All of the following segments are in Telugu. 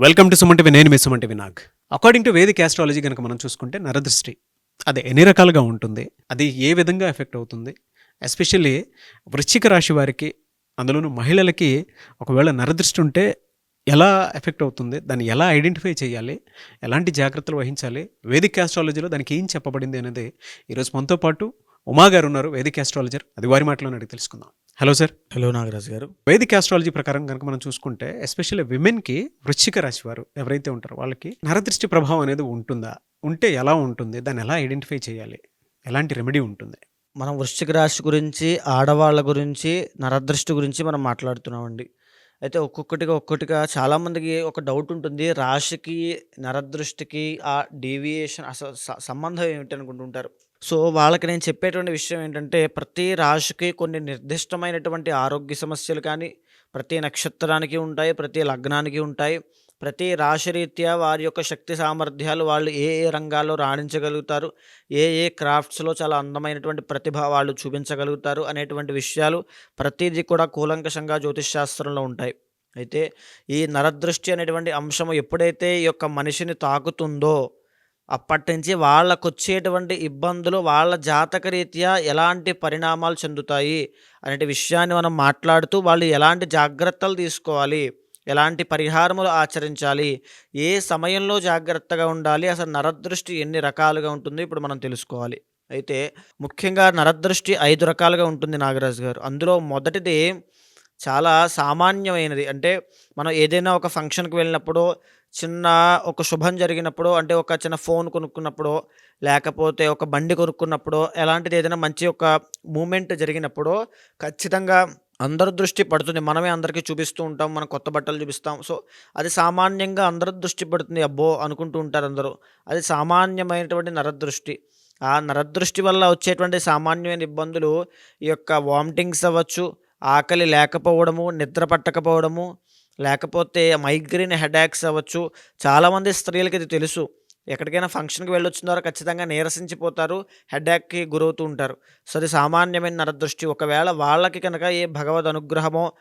వెల్కమ్ టు సుమంటివి నేను మీ సుమంటివి Nag. According to Vedic astrology కనుక మనం చూసుకుంటే నరదృష్టి అది ఎన్ని రకాలుగా ఉంటుంది అది ఏ విధంగా ఎఫెక్ట్ అవుతుంది ఎస్పెషల్లీ వృశ్చిక రాశి వారికి అందులోనూ మహిళలకి ఒకవేళ నరదృష్టి ఉంటే ఎలా ఎఫెక్ట్ అవుతుంది దాన్ని ఎలా ఐడెంటిఫై చేయాలి ఎలాంటి జాగ్రత్తలు వహించాలి వేదిక ఆస్ట్రాలజీలో దానికి ఏం చెప్పబడింది అనేది ఈరోజు మనతో పాటు ఉమా గారు ఉన్నారు వేదిక ఆస్ట్రాలజర్ అది వారి మాటలో అడిగి తెలుసుకుందాం. Hello sir. హలో నాగరాజ్ గారు. వైదిక ఆస్ట్రాలజీ ప్రకారం కనుక మనం చూసుకుంటే ఎస్పెషల్లీ విమెన్కి వృశ్చిక రాశి వారు ఎవరైతే ఉంటారో వాళ్ళకి నరదృష్టి ప్రభావం అనేది ఉంటుందా? ఉంటే ఎలా ఉంటుంది? దాన్ని ఎలా ఐడెంటిఫై చేయాలి? ఎలాంటి రెమెడీ ఉంటుంది? మనం వృశ్చిక రాశి గురించి ఆడవాళ్ళ గురించి నరదృష్టి గురించి మనం మాట్లాడుతున్నామండి. అయితే ఒక్కొక్కటిగా ఒక్కొక్కటిగా చాలామందికి ఒక డౌట్ ఉంటుంది. రాశికి నరదృష్టికి ఆ డీవియేషన్ అసలు సంబంధం ఏమిటి అనుకుంటుంటారు? సో వాళ్ళకి నేను చెప్పేటువంటి విషయం ఏంటంటే ప్రతి రాశికి కొన్ని నిర్దిష్టమైనటువంటి ఆరోగ్య సమస్యలు కానీ ప్రతి నక్షత్రానికి ఉంటాయి ప్రతి లగ్నానికి ఉంటాయి. ప్రతి రాశి రీత్యా వారి యొక్క శక్తి సామర్థ్యాలు వాళ్ళు ఏ ఏ రంగాల్లో రాణించగలుగుతారు ఏ ఏ క్రాఫ్ట్స్లో చాలా అందమైనటువంటి ప్రతిభ వాళ్ళు చూపించగలుగుతారు అనేటువంటి విషయాలు ప్రతిదీ కూడా కూలంకషంగా జ్యోతిష్ శాస్త్రంలో ఉంటాయి. అయితే ఈ నరదృష్టి అనేటువంటి అంశము ఎప్పుడైతే ఈ యొక్క మనిషిని తాకుతుందో అప్పటి నుంచి వాళ్ళకు వచ్చేటువంటి ఇబ్బందులు వాళ్ళ జాతక రీత్యా ఎలాంటి పరిణామాలు చెందుతాయి అనే విషయాన్ని మనం మాట్లాడుతూ వాళ్ళు ఎలాంటి జాగ్రత్తలు తీసుకోవాలి ఎలాంటి పరిహారములు ఆచరించాలి ఏ సమయంలో జాగ్రత్తగా ఉండాలి అసలు నరదృష్టి ఎన్ని రకాలుగా ఉంటుందో ఇప్పుడు మనం తెలుసుకోవాలి. అయితే ముఖ్యంగా నరదృష్టి ఐదు రకాలుగా ఉంటుంది నాగరాజు గారు. అందులో మొదటిది చాలా సామాన్యమైనది. అంటే మనం ఏదైనా ఒక ఫంక్షన్కి వెళ్ళినప్పుడు చిన్న ఒక శుభం జరిగినప్పుడు అంటే ఒక చిన్న ఫోన్ కొనుక్కున్నప్పుడు లేకపోతే ఒక బండి కొనుక్కున్నప్పుడు ఎలాంటిది ఏదైనా మంచి ఒక మూమెంట్ జరిగినప్పుడు ఖచ్చితంగా అందరి దృష్టి పడుతుంది. మనమే అందరికీ చూపిస్తూ ఉంటాం మనం కొత్త బట్టలు చూపిస్తాం. సో అది సామాన్యంగా అందరి దృష్టి పడుతుంది. అబ్బో! అనుకుంటూ ఉంటారు అందరూ. అది సామాన్యమైనటువంటి నరదృష్టి. ఆ నరదృష్టి వల్ల వచ్చేటువంటి సామాన్యమైన ఇబ్బందులు ఈ యొక్క వామిటింగ్స్ అవ్వచ్చు ఆకలి లేకపోవడము నిద్ర పట్టకపోవడము లేకపోతే మైగ్రేన్ హెడాక్స్ అవ్వచ్చు. చాలామంది స్త్రీలకి ఇది తెలుసు. ఎక్కడికైనా ఫంక్షన్కి వెళ్ళొచ్చినారో ఖచ్చితంగా నీరసించిపోతారు హెడాక్కి గురవుతూ ఉంటారు. సో అది సామాన్యమైన నరదృష్టి. ఒకవేళ వాళ్ళకి కనుక ఏ భగవద్ అనుగ్రహమో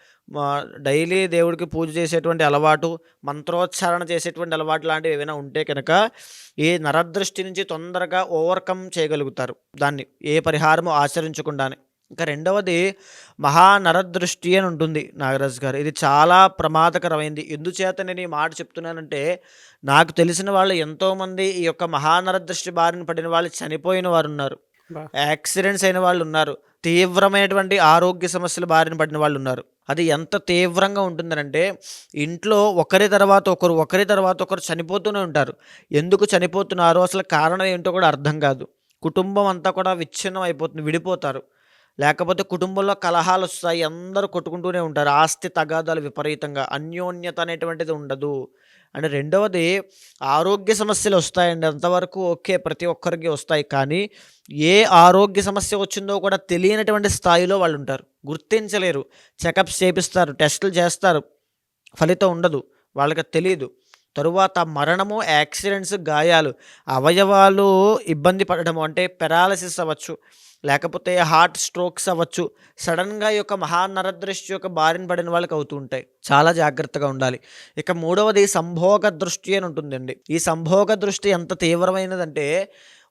డైలీ దేవుడికి పూజ చేసేటువంటి అలవాటు మంత్రోచ్చారణ చేసేటువంటి అలవాటు లాంటివి ఏమైనా ఉంటే కనుక ఈ నరదృష్టి నుంచి తొందరగా ఓవర్కమ్ చేయగలుగుతారు. దాన్ని ఏ పరిహారము ఆచరించకుండానే. ఇంకా రెండవది మహానరదృష్టి అని ఉంటుంది నాగరాజ్ గారు. ఇది చాలా ప్రమాదకరమైంది. ఎందుచేత నేను ఈ మాట చెప్తున్నానంటే నాకు తెలిసిన వాళ్ళు ఎంతోమంది ఈ యొక్క మహానరదృష్టి బారిన పడిన వాళ్ళు చనిపోయిన వారు ఉన్నారు యాక్సిడెంట్స్ అయిన వాళ్ళు ఉన్నారు తీవ్రమైనటువంటి ఆరోగ్య సమస్యలు బారిన పడిన వాళ్ళు ఉన్నారు అది ఎంత తీవ్రంగా ఉంటుందనంటే ఇంట్లో ఒకరి తర్వాత ఒకరు ఒకరి తర్వాత ఒకరు చనిపోతూనే ఉంటారు. ఎందుకు చనిపోతున్నారో? అసలు కారణం ఏంటో కూడా అర్థం కాదు. కుటుంబం అంతా కూడా విచ్ఛిన్నం అయిపోతుంది విడిపోతారు. లేకపోతే కుటుంబంలో కలహాలు వస్తాయి అందరూ కొట్టుకుంటూనే ఉంటారు. ఆస్తి తగాదాలు విపరీతంగా అన్యోన్యత అనేటువంటిది ఉండదు. అండ్ రెండవది ఆరోగ్య సమస్యలు వస్తాయండి. అంతవరకు ఓకే ప్రతి ఒక్కరికి వస్తాయి. కానీ ఏ ఆరోగ్య సమస్య వచ్చిందో కూడా తెలియనటువంటి స్థాయిలో వాళ్ళు ఉంటారు. గుర్తించలేరు. చెకప్స్ చేపిస్తారు టెస్టులు చేస్తారు. ఫలితం ఉండదు. వాళ్ళకి తెలియదు తరువాత మరణము యాక్సిడెంట్స్ గాయాలు అవయవాలు ఇబ్బంది పడడము అంటే పెరాలసిస్ అవ్వచ్చు. లేకపోతే హార్ట్ స్ట్రోక్స్ అవ్వచ్చు. సడన్గా ఈ యొక్క మహానరదృష్టి యొక్క బారిన పడిన వాళ్ళకి అవుతూ ఉంటాయి. చాలా జాగ్రత్తగా ఉండాలి. ఇక మూడవది సంభోగ దృష్టి అని ఉంటుందండి. ఈ సంభోగ దృష్టి ఎంత తీవ్రమైనదంటే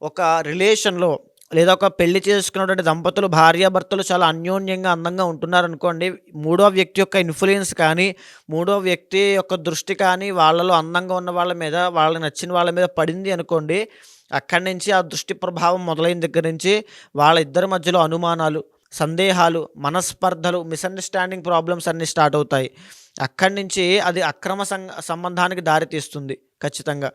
ఒక రిలేషన్లో లేదా ఒక పెళ్ళి చేసుకున్నటువంటి దంపతులు భార్యాభర్తలు చాలా అన్యోన్యంగా అందంగా ఉంటున్నారు అనుకోండి మూడో వ్యక్తి యొక్క ఇన్ఫ్లుయెన్స్ కానీ మూడో వ్యక్తి యొక్క దృష్టి కానీ వాళ్ళలో అందంగా ఉన్న వాళ్ళ మీద వాళ్ళకి నచ్చిన వాళ్ళ మీద పడింది అనుకోండి అక్కడి నుంచి ఆ దృష్టి ప్రభావం మొదలైన దగ్గర నుంచి వాళ్ళ ఇద్దరి మధ్యలో అనుమానాలు సందేహాలు మనస్పర్ధలు మిస్అండర్స్టాండింగ్ ప్రాబ్లమ్స్ అన్నీ స్టార్ట్ అవుతాయి. అక్కడి నుంచి అది అక్రమ సంబంధానికి దారితీస్తుంది ఖచ్చితంగా.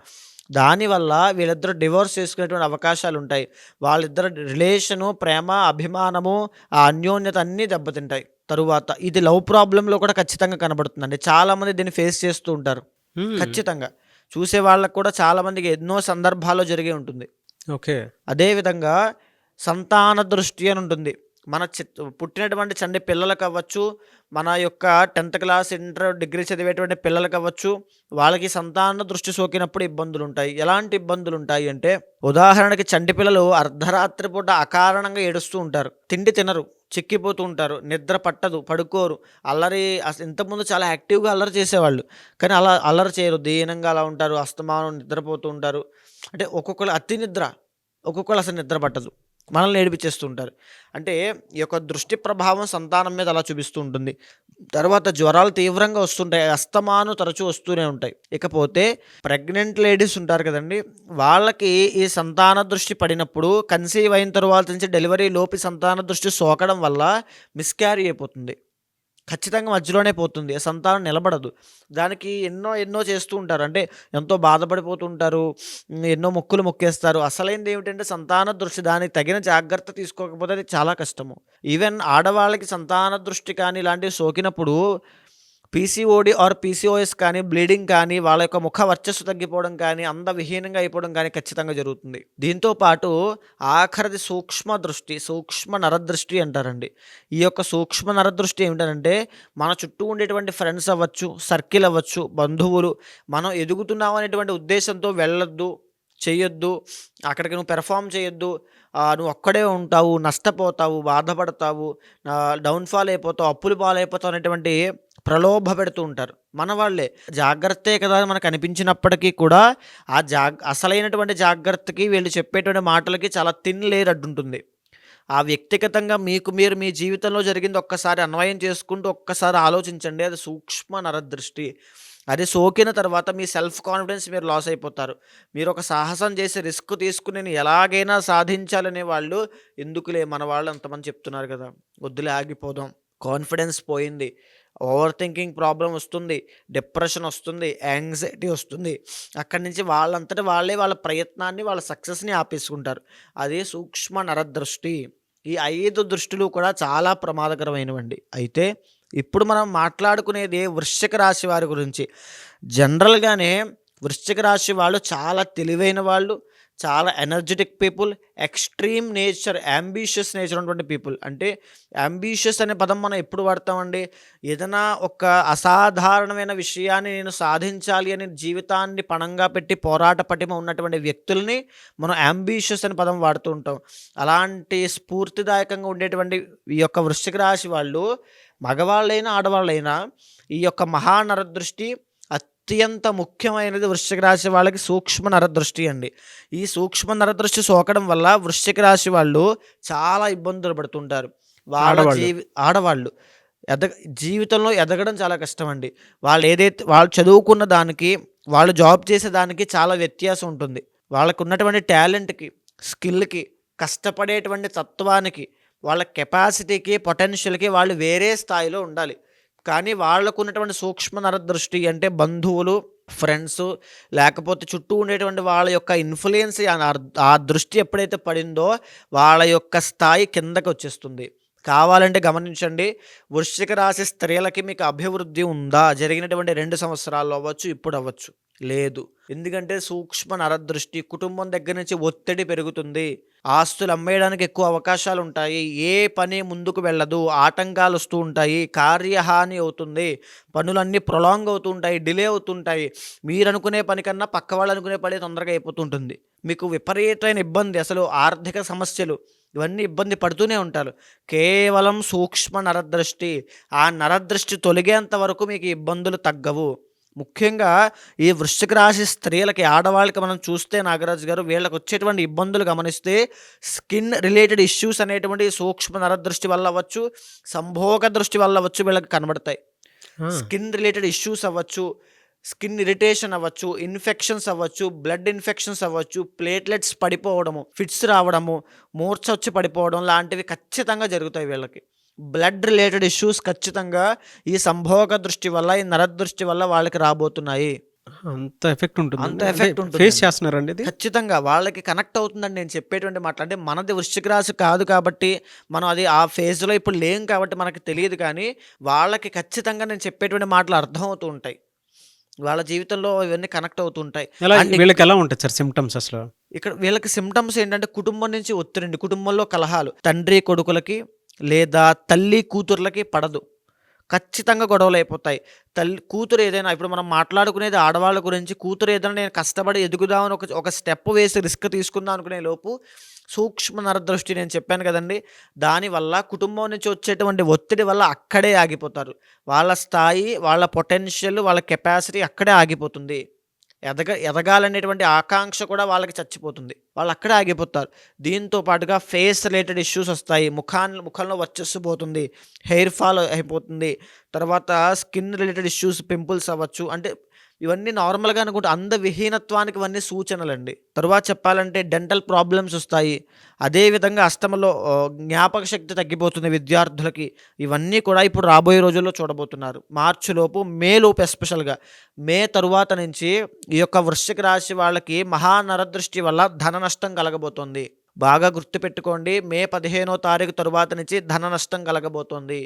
దానివల్ల వీళ్ళిద్దరు డివోర్స్ చేసుకునేటువంటి అవకాశాలు ఉంటాయి. వాళ్ళిద్దరు రిలేషను ప్రేమ అభిమానము ఆ అన్యోన్యత అన్నీ దెబ్బతింటాయి. తరువాత ఇది లవ్ ప్రాబ్లంలో కూడా ఖచ్చితంగా కనబడుతుందండి. చాలామంది దీన్ని ఫేస్ చేస్తూ ఉంటారు. ఖచ్చితంగా. చూసే వాళ్ళకు కూడా చాలామందికి ఎన్నో సందర్భాల్లో జరిగే ఉంటుంది. ఓకే. అదేవిధంగా సంతాన దృష్టి అని ఉంటుంది. మన పుట్టినటువంటి చండి పిల్లలకు అవ్వచ్చు మన యొక్క టెన్త్ క్లాస్ ఇంటర్ డిగ్రీ చదివేటువంటి పిల్లలకు అవ్వచ్చు వాళ్ళకి సంతాన దృష్టి సోకినప్పుడు ఇబ్బందులు ఉంటాయి ఎలాంటి ఇబ్బందులు ఉంటాయి అంటే ఉదాహరణకి చంటి పిల్లలు అర్ధరాత్రి పూట అకారణంగా ఏడుస్తూ ఉంటారు. తిండి తినరు చిక్కిపోతూ ఉంటారు నిద్ర పట్టదు పడుకోరు. అల్లరి ఇంతకుముందు చాలా యాక్టివ్గా అల్లరి చేసేవాళ్ళు. కానీ అలా అల్లరి చేయరు దీనంగా అలా ఉంటారు అస్తమానం నిద్రపోతూ ఉంటారు. అంటే ఒక్కొక్కరు అతి నిద్ర ఒక్కొక్కరు అసలు నిద్ర పట్టదు. మనల్ని ఏడిపించేస్తూ ఉంటారు అంటే ఈ యొక్క దృష్టి ప్రభావం సంతానం మీద అలా చూపిస్తూ ఉంటుంది. తర్వాత జ్వరాలు తీవ్రంగా వస్తుంటాయి. అస్తమాను తరచూ వస్తూనే ఉంటాయి. ఇకపోతే ప్రెగ్నెంట్ లేడీస్ ఉంటారు కదండి వాళ్ళకి ఈ సంతాన దృష్టి పడినప్పుడు కన్సీవ్ అయిన తర్వాత నుంచి డెలివరీ లోపి సంతాన దృష్టి సోకడం వల్ల మిస్క్యారీ అయిపోతుంది. ఖచ్చితంగా మధ్యలోనే పోతుంది. సంతానం నిలబడదు. దానికి ఎన్నో ఎన్నో చేస్తూ ఉంటారు. అంటే ఎంతో బాధపడిపోతుంటారు ఎన్నో మొక్కులు మొక్కేస్తారు. అసలైంది ఏమిటంటే సంతాన దృష్టి దానికి తగిన జాగ్రత్త తీసుకోకపోతే అది చాలా కష్టము. ఈవెన్ ఆడవాళ్ళకి సంతాన దృష్టి కానీ ఇలాంటివి సోకినప్పుడు పీసీఓడి ఆర్ పీసీఓఎస్ కానీ బ్లీడింగ్ కానీ వాళ్ళ యొక్క ముఖ వర్చస్సు తగ్గిపోవడం కానీ అందవిహీనంగా అయిపోవడం కానీ ఖచ్చితంగా జరుగుతుంది. దీంతో పాటు ఆఖరిది సూక్ష్మ దృష్టి సూక్ష్మ నరదృష్టి అంటారండి. ఈ యొక్క సూక్ష్మ నరదృష్టి ఏమిటంటే మన చుట్టూ ఉండేటువంటి ఫ్రెండ్స్ అవ్వచ్చు సర్కిల్ అవ్వచ్చు బంధువులు మనం ఎదుగుతున్నాం అనేటువంటి ఉద్దేశంతో వెళ్ళొద్దు చేయొద్దు అక్కడికి నువ్వు పెర్ఫామ్ చేయొద్దు నువ్వు ఒక్కడే ఉంటావు నష్టపోతావు బాధపడతావు డౌన్ఫాల్ అయిపోతావు అప్పులు పాలైపోతావు అనేటువంటి ప్రలోభ పెడుతూ ఉంటారు. మన వాళ్ళే. జాగ్రత్తే కదా అని మనకు అనిపించినప్పటికీ కూడా ఆ జాగ్ అసలైనటువంటి జాగ్రత్తకి వీళ్ళు చెప్పేటువంటి మాటలకి చాలా తిన్ లేరు అడ్డుంటుంది ఆ వ్యక్తిగతంగా మీకు మీరు మీ జీవితంలో జరిగింది ఒక్కసారి అన్వయం చేసుకుంటూ ఒక్కసారి ఆలోచించండి. అది సూక్ష్మ నరదృష్టి. అది సోకిన తర్వాత మీ సెల్ఫ్ కాన్ఫిడెన్స్ మీరు లాస్ అయిపోతారు. మీరు ఒక సాహసం చేసి రిస్క్ తీసుకుని నేను ఎలాగైనా సాధించాలనే వాళ్ళు ఎందుకులే మన వాళ్ళు అంతమంది చెప్తున్నారు కదా. వద్దులే ఆగిపోదాం. కాన్ఫిడెన్స్ పోయింది. ఓవర్ థింకింగ్ ప్రాబ్లం వస్తుంది. డిప్రెషన్ వస్తుంది. యాంగ్జైటీ వస్తుంది. అక్కడి నుంచి వాళ్ళంతటి వాళ్ళే వాళ్ళ ప్రయత్నాన్ని వాళ్ళ సక్సెస్ని ఆపేసుకుంటారు. అదే సూక్ష్మ నరదృష్టి. ఈ ఐదు దృష్టిలు కూడా చాలా ప్రమాదకరమైనవండి. అయితే ఇప్పుడు మనం మాట్లాడుకునేది వృశ్చిక రాశి వారి గురించి. జనరల్గానే వృశ్చిక రాశి వాళ్ళు చాలా తెలివైన వాళ్ళు. చాలా energetic people extreme nature ambitious nature ఉన్నటువంటి పీపుల్ అంటే అంబిషియస్ అనే పదం మనం ఎప్పుడు వాడతామండి? ఏదైనా ఒక అసాధారణమైన విషయాన్ని నేను సాధించాలి అని జీవితాన్ని పణంగా పెట్టి పోరాట పటిమ ఉన్నటువంటి వ్యక్తుల్ని మనం అంబిషియస్ అనే పదం వాడుతూ ఉంటాం. అలాంటి స్ఫూర్తిదాయకంగా ఉండేటువంటి ఈ యొక్క వృశ్చిక రాశి వాళ్ళు మగవాళ్ళైనా ఆడవాళ్ళైనా ఈ యొక్క మహానరదృష్టి అత్యంత ముఖ్యమైనది వృశ్చిక రాశి వాళ్ళకి సూక్ష్మ నరదృష్టి అండి. ఈ సూక్ష్మ నరదృష్టి సోకడం వల్ల వృశ్చిక రాశి వాళ్ళు చాలా ఇబ్బందులు పడుతుంటారు. వాళ్ళ. జీవి ఆడవాళ్ళు. ఎదగ జీవితంలో ఎదగడం చాలా కష్టం అండి వాళ్ళు ఏదైతే వాళ్ళు చదువుకున్న దానికి వాళ్ళు జాబ్ చేసే దానికి చాలా వ్యత్యాసం ఉంటుంది. వాళ్ళకు ఉన్నటువంటి టాలెంట్కి స్కిల్కి కష్టపడేటువంటి తత్వానికి వాళ్ళ కెపాసిటీకి పొటెన్షియల్కి వాళ్ళు వేరే స్థాయిలో ఉండాలి. కానీ వాళ్ళకు ఉన్నటువంటి సూక్ష్మ నరదృష్టి అంటే బంధువులు ఫ్రెండ్స్ లేకపోతే చుట్టూ ఉండేటువంటి వాళ్ళ యొక్క ఇన్ఫ్లుయెన్స్ ఆ దృష్టి ఎప్పుడైతే పడిందో వాళ్ళ యొక్క స్థాయి కిందకి వచ్చేస్తుంది. కావాలంటే గమనించండి వృశ్చిక రాశి స్త్రీలకి మీకు అభివృద్ధి ఉందా? జరిగినటువంటి రెండు సంవత్సరాలు అవ్వచ్చు ఇప్పుడు అవ్వచ్చు. లేదు. ఎందుకంటే సూక్ష్మ నరదృష్టి కుటుంబం దగ్గర నుంచి ఒత్తిడి పెరుగుతుంది. ఆస్తులు అమ్మేయడానికి ఎక్కువ అవకాశాలు ఉంటాయి. ఏ పని ముందుకు వెళ్ళదు. ఆటంకాలు వస్తూ ఉంటాయి. కార్యహాని అవుతుంది. పనులన్నీ ప్రొలాంగ్ అవుతుంటాయి డిలే అవుతుంటాయి మీరు అనుకునే పని కన్నా పక్క వాళ్ళు అనుకునే పని తొందరగా అయిపోతుంటుంది. మీకు విపరీతమైన ఇబ్బంది అసలు ఆర్థిక సమస్యలు ఇవన్నీ ఇబ్బంది పడుతూనే ఉంటారు. కేవలం సూక్ష్మ నరదృష్టి. ఆ నరదృష్టి తొలగేంత వరకు మీకు ఇబ్బందులు తగ్గవు. ముఖ్యంగా ఈ వృశ్చిక రాశి స్త్రీలకి ఆడవాళ్ళకి మనం చూస్తే నాగరాజు గారు వీళ్ళకి వచ్చేటువంటి ఇబ్బందులు గమనిస్తే స్కిన్ రిలేటెడ్ ఇష్యూస్ అనేటువంటి సూక్ష్మ నరదృష్టి వల్ల అవ్వచ్చు సంభోగ దృష్టి వల్ల అవ్వచ్చు వీళ్ళకి కనబడతాయి. స్కిన్ రిలేటెడ్ ఇష్యూస్ అవ్వచ్చు స్కిన్ ఇరిటేషన్ అవ్వచ్చు ఇన్ఫెక్షన్స్ అవ్వచ్చు బ్లడ్ ఇన్ఫెక్షన్స్ అవ్వచ్చు ప్లేట్లెట్స్ పడిపోవడము ఫిట్స్ రావడము మూర్ఛ వచ్చి పడిపోవడం లాంటివి ఖచ్చితంగా జరుగుతాయి వీళ్ళకి. బ్లడ్ రిలేటెడ్ ఇష్యూస్ ఖచ్చితంగా ఈ సంభోగ దృష్టి వల్ల ఈ నరదృష్టి వల్ల వాళ్ళకి రాబోతున్నాయి. అంత ఎఫెక్ట్ ఉంటుంది అంత effect ఉంటుందండి. ఫేస్ చేస్తున్నారండి ఇది? ఖచ్చితంగా వాళ్ళకి కనెక్ట్ అవుతుందని నేను చెప్పేటువంటి మాట అంటే మనది వృశ్చిక రాశి కాదు కాబట్టి మనం అది ఆ ఫేజ్లో ఇప్పుడు లేం కాబట్టి మనకి తెలియదు కానీ వాళ్ళకి ఖచ్చితంగా నేను చెప్పేటువంటి మాటలు అర్థం అవుతూ ఉంటాయి. వాళ్ళ జీవితంలో ఇవన్నీ కనెక్ట్ అవుతూ ఉంటాయి. ఎలా And వీళ్ళకి ఎలా ఉంటుంది సార్ సిమ్టమ్స్ అసలు? ఇక్కడ వీళ్ళకి సిమ్టమ్స్ ఏంటంటే కుటుంబం నుంచి ఒత్తిడి కుటుంబంలో కలహాలు. తండ్రి కొడుకులకి లేదా తల్లి కూతుర్లకి పడదు. ఖచ్చితంగా గొడవలు అయిపోతాయి. తల్లి కూతురు ఏదైనా ఇప్పుడు మనం మాట్లాడుకునేది ఆడవాళ్ళ గురించి కూతురు ఏదైనా నేను కష్టపడి ఎదుగుదామని ఒక ఒక స్టెప్ వేసి రిస్క్ తీసుకుందాం అనుకునే లోపు సూక్ష్మ నరదృష్టి నేను చెప్పాను కదండి దానివల్ల కుటుంబం నుంచి వచ్చేటువంటి ఒత్తిడి వల్ల అక్కడే ఆగిపోతారు. వాళ్ళ స్థాయి వాళ్ళ పొటెన్షియల్ వాళ్ళ కెపాసిటీ అక్కడే ఆగిపోతుంది. ఎదగ ఎదగాలనేటువంటి ఆకాంక్ష కూడా వాళ్ళకి చచ్చిపోతుంది. వాళ్ళు అక్కడే ఆగిపోతారు. దీంతో పాటుగా ఫేస్ రిలేటెడ్ ఇష్యూస్ వస్తాయి. ముఖాన్ని ముఖంలో వచ్చేసి పోతుంది. హెయిర్ ఫాల్ అయిపోతుంది. తర్వాత స్కిన్ రిలేటెడ్ ఇష్యూస్ పింపుల్స్ అవ్వచ్చు. అంటే ఇవన్నీ నార్మల్గా అనుకుంటే అందవిహీనత్వానికి ఇవన్నీ సూచనలండి. తరువాత చెప్పాలంటే డెంటల్ ప్రాబ్లమ్స్ వస్తాయి. అదేవిధంగా అష్టమలో జ్ఞాపక శక్తి తగ్గిపోతుంది విద్యార్థులకి. ఇవన్నీ కూడా ఇప్పుడు రాబోయే రోజుల్లో చూడబోతున్నారు. మార్చి లోపు మే లోపు ఎస్పెషల్గా. మే తరువాత నుంచి ఈ యొక్క వృశ్చిక రాశి వాళ్ళకి మహానరదృష్టి వల్ల ధన నష్టం కలగబోతోంది. బాగా గుర్తుపెట్టుకోండి మే పదిహేనో తారీఖు తరువాత నుంచి ధన నష్టం కలగబోతోంది.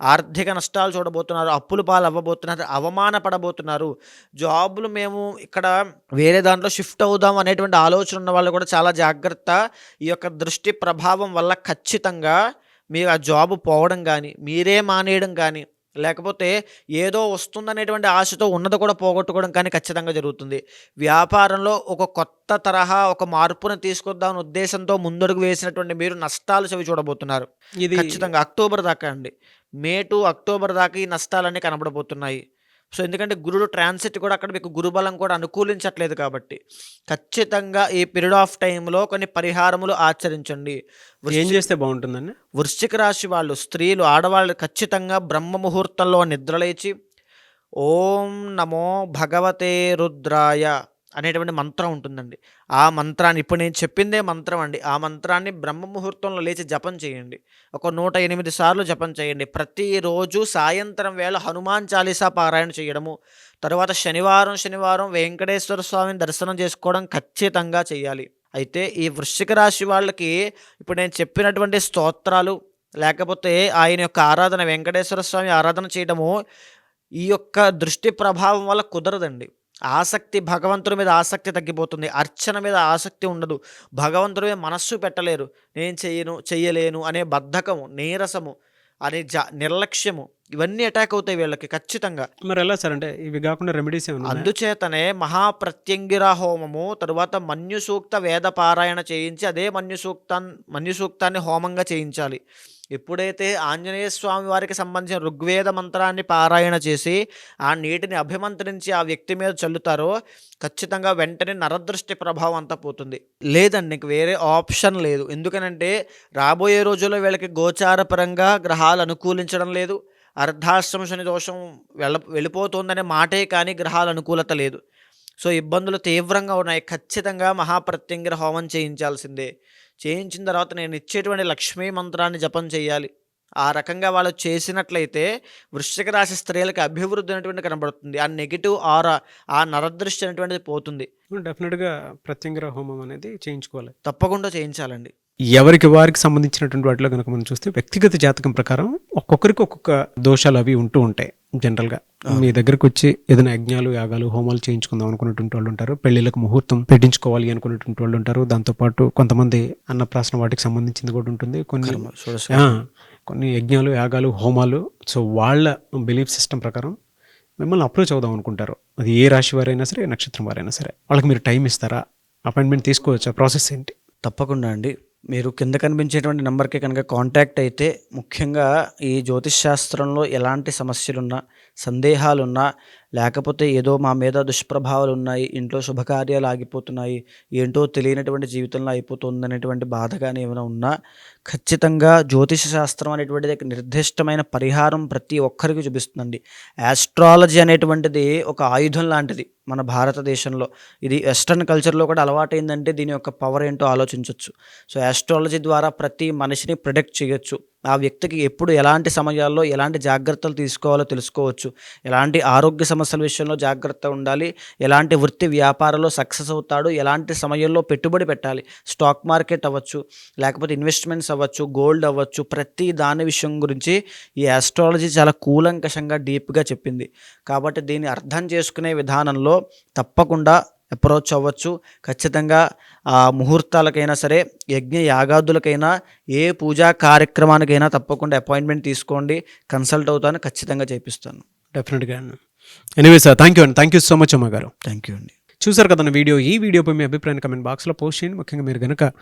ఆర్థిక నష్టాలు చూడబోతున్నారు అప్పులు పాలు అవ్వబోతున్నారు అవమానపడబోతున్నారు. జాబులు మేము ఇక్కడ వేరే దాంట్లో షిఫ్ట్ అవుదాం అనేటువంటి ఆలోచన ఉన్న వాళ్ళు కూడా చాలా జాగ్రత్త. ఈ యొక్క దృష్టి ప్రభావం వల్ల ఖచ్చితంగా మీరు ఆ జాబ్ పోవడం కానీ మీరే మానేయడం కానీ లేకపోతే ఏదో వస్తుందనేటువంటి ఆశతో ఉన్నది కూడా పోగొట్టుకోవడం కానీ ఖచ్చితంగా జరుగుతుంది. వ్యాపారంలో ఒక కొత్త తరహా ఒక మార్పును తీసుకొద్దామనే ఉద్దేశంతో ముందడుగు వేసినటువంటి మీరు నష్టాలు చవి చూడబోతున్నారు. ఇది ఖచ్చితంగా అక్టోబర్ దాకా అండి. మే టు అక్టోబర్ దాకా ఈ నష్టాలన్నీ కనబడబోతున్నాయి. సో ఎందుకంటే గురుడు ట్రాన్సిట్ కూడా అక్కడ మీకు గురుబలం కూడా అనుకూలించట్లేదు కాబట్టి. ఖచ్చితంగా ఈ పీరియడ్ ఆఫ్ టైంలో కొన్ని పరిహారములు ఆచరించండి. ఏం చేస్తే బాగుంటుందండి? వృశ్చిక రాశి వాళ్ళు స్త్రీలు ఆడవాళ్ళు ఖచ్చితంగా బ్రహ్మ ముహూర్తంలో నిద్రలేచి ఓం నమో భగవతే రుద్రాయ. అనేటువంటి మంత్రం ఉంటుందండి. ఆ మంత్రాన్ని ఇప్పుడు నేను చెప్పిందే మంత్రం అండి. ఆ మంత్రాన్ని బ్రహ్మ ముహూర్తంలో లేచి జపం చేయండి. ఒక నూట ఎనిమిది సార్లు జపం చేయండి. ప్రతిరోజు సాయంత్రం వేళ హనుమాన్ చాలీసా పారాయణ చేయడము తర్వాత శనివారం శనివారం వెంకటేశ్వర స్వామిని దర్శనం చేసుకోవడం ఖచ్చితంగా చేయాలి. అయితే ఈ వృశ్చిక రాశి వాళ్ళకి ఇప్పుడు నేను చెప్పినటువంటి స్తోత్రాలు లేకపోతే ఆయన యొక్క ఆరాధన వెంకటేశ్వర స్వామి ఆరాధన చేయడము ఈ యొక్క దృష్టి ప్రభావం వల్ల కుదరదండి. ఆసక్తి భగవంతుడి మీద ఆసక్తి తగ్గిపోతుంది. అర్చన మీద ఆసక్తి ఉండదు. భగవంతుడి మీద మనస్సు పెట్టలేరు. నేను చెయ్యను చెయ్యలేను అనే బద్ధకము నీరసము అనే జ నిర్లక్ష్యము ఇవన్నీ అటాక్ అవుతాయి వీళ్ళకి ఖచ్చితంగా. మరి ఎలా సార్? అంటే ఇవి కాకుండా రెమెడీస్? అందుచేతనే మహాప్రత్యంగిర హోమము తరువాత మన్యు సూక్త వేద పారాయణ చేయించి అదే మన్యు సూక్తాన్ని మన్యు సూక్తాన్ని హోమంగా చేయించాలి. ఎప్పుడైతే ఆంజనేయ స్వామి వారికి సంబంధించిన ఋగ్వేద మంత్రాన్ని పారాయణ చేసి ఆ నీటిని అభిమంత్రించి ఆ వ్యక్తి మీద చల్లుతారో ఖచ్చితంగా వెంటనే నరదృష్టి ప్రభావం అంతా పోతుంది. లేదండి నీకు వేరే ఆప్షన్ లేదు. ఎందుకనంటే రాబోయే రోజుల్లో వీళ్ళకి గోచారపరంగా గ్రహాలు అనుకూలించడం లేదు. అర్ధాశ్రమ శని దోషం వెళ్ళ వెళ్ళిపోతుందనే మాటే కానీ గ్రహాల అనుకూలత లేదు. సో ఇబ్బందులు తీవ్రంగా ఉన్నాయి. ఖచ్చితంగా మహాప్రత్యంగిర హోమం చేయించాల్సిందే. చేయించిన తర్వాత నేను ఇచ్చేటువంటి లక్ష్మీ మంత్రాన్ని జపం చేయాలి. ఆ రకంగా వాళ్ళు చేసినట్లయితే వృశ్చిక రాశి స్త్రీలకు అభివృద్ధి అనేటువంటి కనబడుతుంది. ఆ నెగిటివ్ ఆరా ఆ నరదృష్టి అనేటువంటిది పోతుంది. డెఫినెట్గా ప్రత్యంగిర హోమం అనేది చేయించుకోవాలి. తప్పకుండా చేయించాలండి. ఎవరికి వారికి సంబంధించినటువంటి వాటిలో కనుక మనం చూస్తే వ్యక్తిగత జాతకం ప్రకారం ఒక్కొక్కరికి ఒక్కొక్క దోషాలు అవి ఉంటూ ఉంటాయి జనరల్గా. మీ దగ్గరకు వచ్చి ఏదైనా యజ్ఞాలు యాగాలు హోమాలు చేయించుకుందాం అనుకున్నటువంటి వాళ్ళు ఉంటారు. పెళ్ళిళ్ళకు ముహూర్తం పెట్టించుకోవాలి అనుకున్నటువంటి వాళ్ళు ఉంటారు. దాంతోపాటు కొంతమంది అన్నప్రాసన వాటికి సంబంధించింది కూడా ఉంటుంది. కొన్ని కొన్ని యజ్ఞాలు యాగాలు హోమాలు. సో వాళ్ళ బిలీఫ్ సిస్టమ్ ప్రకారం మిమ్మల్ని అప్రోచ్ అవుదాం అనుకుంటారు. అది ఏ రాశి వారైనా సరే నక్షత్రం వారైనా సరే. వాళ్ళకి మీరు టైం ఇస్తారా? అపాయింట్మెంట్ తీసుకోవచ్చా? ప్రాసెస్ ఏంటి? తప్పకుండా అండి. మీరు కింద కనిపించేటువంటి నెంబర్కి కనుక కాంటాక్ట్ అయితే ముఖ్యంగా ఈ జ్యోతిష్ శాస్త్రంలో ఎలాంటి సమస్యలున్నా సందేహాలున్నా లేకపోతే ఏదో మా మీద దుష్ప్రభావాలు ఉన్నాయి ఇంట్లో శుభకార్యాలు ఆగిపోతున్నాయి ఏంటో తెలియనటువంటి జీవితంలో అయిపోతుంది అనేటువంటి బాధ కానీ ఏమైనా ఉన్నా ఖచ్చితంగా జ్యోతిష శాస్త్రం అనేటువంటిది నిర్దిష్టమైన పరిహారం ప్రతి ఒక్కరికి చూపిస్తుందండి. ఆస్ట్రాలజీ అనేటువంటిది ఒక ఆయుధం లాంటిది మన భారతదేశంలో. ఇది వెస్ట్రన్ కల్చర్లో కూడా అలవాటైందంటే దీని యొక్క పవర్ ఏంటో ఆలోచించవచ్చు సో ఆస్ట్రాలజీ ద్వారా ప్రతి మనిషిని ప్రొడెక్ట్ చేయొచ్చు. ఆ వ్యక్తికి ఎప్పుడు ఎలాంటి సమయాల్లో ఎలాంటి జాగ్రత్తలు తీసుకోవాలో తెలుసుకోవచ్చు. ఎలాంటి ఆరోగ్య సమస్యల విషయంలో జాగ్రత్త ఉండాలి. ఎలాంటి వృత్తి వ్యాపారంలో సక్సెస్ అవుతాడు ఎలాంటి సమయంలో పెట్టుబడి పెట్టాలి. స్టాక్ మార్కెట్ అవ్వచ్చు లేకపోతే ఇన్వెస్ట్మెంట్స్ అవ్వచ్చు గోల్డ్ అవ్వచ్చు ప్రతి దాని విషయం గురించి ఈ ఆస్ట్రాలజీ చాలా కూలంకషంగా డీప్గా చెప్పింది. కాబట్టి దీన్ని అర్థం చేసుకునే విధానంలో తప్పకుండా అప్రోచ్ అవ్వచ్చు. ఖచ్చితంగా ఆ ముహూర్తాలకైనా సరే యజ్ఞ యాగాదులకైనా ఏ పూజా కార్యక్రమానికైనా తప్పకుండా అపాయింట్మెంట్ తీసుకోండి. కన్సల్ట్ అవుతాను ఖచ్చితంగా చేపిస్తాను. డెఫినెట్గా అండి ఎనీవే సార్ థ్యాంక్ యూ అండి థ్యాంక్ యూ సో మచ్ అమ్మ గారు. థ్యాంక్ యూ అండి. చూసారు కదా వీడియో ఈ వీడియోపై మీ అభిప్రాయాన్ని కమెంట్ బాక్స్లో పోస్ట్ చేయండి. ముఖ్యంగా మీరు కనుక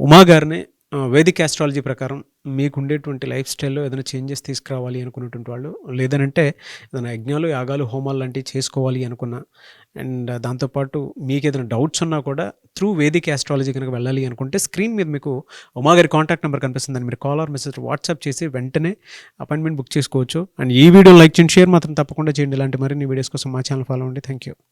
ఉమా గారిని వేదిక్ ఆస్ట్రాలజీ ప్రకారం మీకు ఉండేటువంటి లైఫ్ స్టైల్లో ఏదైనా చేంజెస్ తీసుకురావాలి అనుకున్నటువంటి వాళ్ళు లేదనంటే ఏదైనా యజ్ఞాలు యాగాలు హోమాలు లాంటివి చేసుకోవాలి అనుకున్నా అండ్ దాంతోపాటు మీకు ఏదైనా డౌట్స్ ఉన్నా కూడా త్రూ వేదిక్ ఆస్ట్రాలజీ కనుక వెళ్ళాలి అనుకుంటే స్క్రీన్ మీద మీకు ఉమాగారి కాంటాక్ట్ నెంబర్ కనిపిస్తుంది. మీరు కాల్ ఆర్ మెసేజ్ వాట్సాప్ చేసి వెంటనే అపాయింట్మెంట్ బుక్ చేసుకోవచ్చు. అండ్ ఈ వీడియో లైక్ చేయండి షేర్ మాత్రం తప్పకుండా చేయండి. ఇలాంటి మరిన్ని వీడియోస్ కోసం మా ఛానల్ ఫాలో అవ్వండి. Thank you